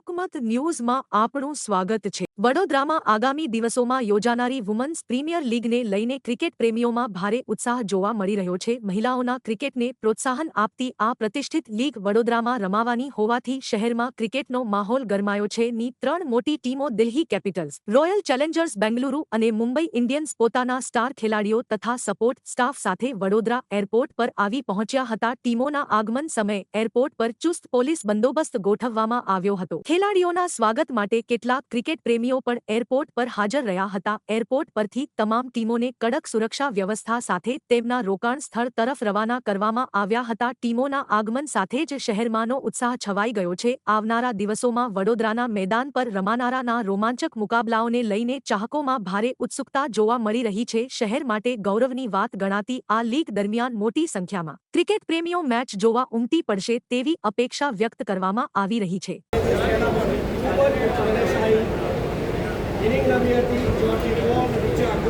જનમત ન્યૂઝમાં આપણું સ્વાગત છે. વડોદરામાં આગામી દિવસોમાં યોજાનારી વુમન્સ પ્રીમિયર લીગને લઈને ક્રિકેટ પ્રેમીઓમાં ભારે ઉત્સાહ જોવા મળી રહ્યો છે. મહિલાઓના ક્રિકેટને પ્રોત્સાહન આપતી આ પ્રતિષ્ઠિત લીગ વડોદરામાં રમાવાની હોવાથી શહેરમાં ક્રિકેટનો માહોલ ગરમાયો છે. ની ત્રણ મોટી ટીમો Delhi Capitals, Royal Challengers Bengaluru અને મુંબઈ ઇન્ડિયન્સ પોતાના સ્ટાર ખેલાડીઓ તથા સપોર્ટ સ્ટાફ સાથે વડોદરા એરપોર્ટ પર આવી પહોંચ્યા હતા. ટીમોના આગમન સમયે એરપોર્ટ પર ચુસ્ત પોલીસ બંદોબસ્ત ગોઠવવામાં આવ્યો હતો. ખેલાડીઓના સ્વાગત માટે કેટલાક ક્રિકેટ પ્રેમીઓ પણ એરપોર્ટ પર હાજર રહ્યા હતા. એરપોર્ટ પરથી તમામ ટીમોને કડક સુરક્ષા વ્યવસ્થા સાથે તેમના રોકાણ સ્થળ તરફ રવાના કરવામાં આવ્યા હતા. ટીમોના આગમન સાથે જ શહેરમાંનો ઉત્સાહ છવાઈ ગયો છે. આવનારા દિવસોમાં વડોદરાના મેદાન પર રમાનારાના રોમાંચક મુકાબલાઓને લઈને ચાહકોમાં ભારે ઉત્સુકતા જોવા મળી રહી છે. શહેર માટે ગૌરવની વાત ગણાતી આ લીગ દરમિયાન મોટી સંખ્યામાં ક્રિકેટ પ્રેમીઓ મેચ જોવા ઉમટી પડશે તેવી અપેક્ષા વ્યક્ત કરવામાં આવી રહી છે. Ining namiyati Jordi Wong Richard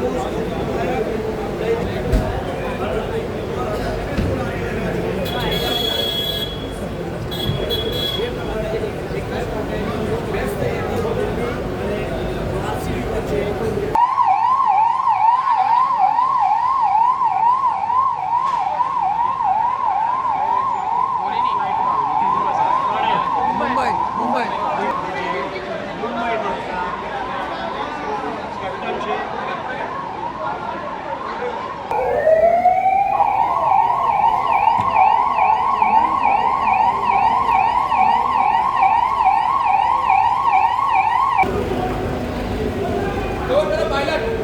baylar.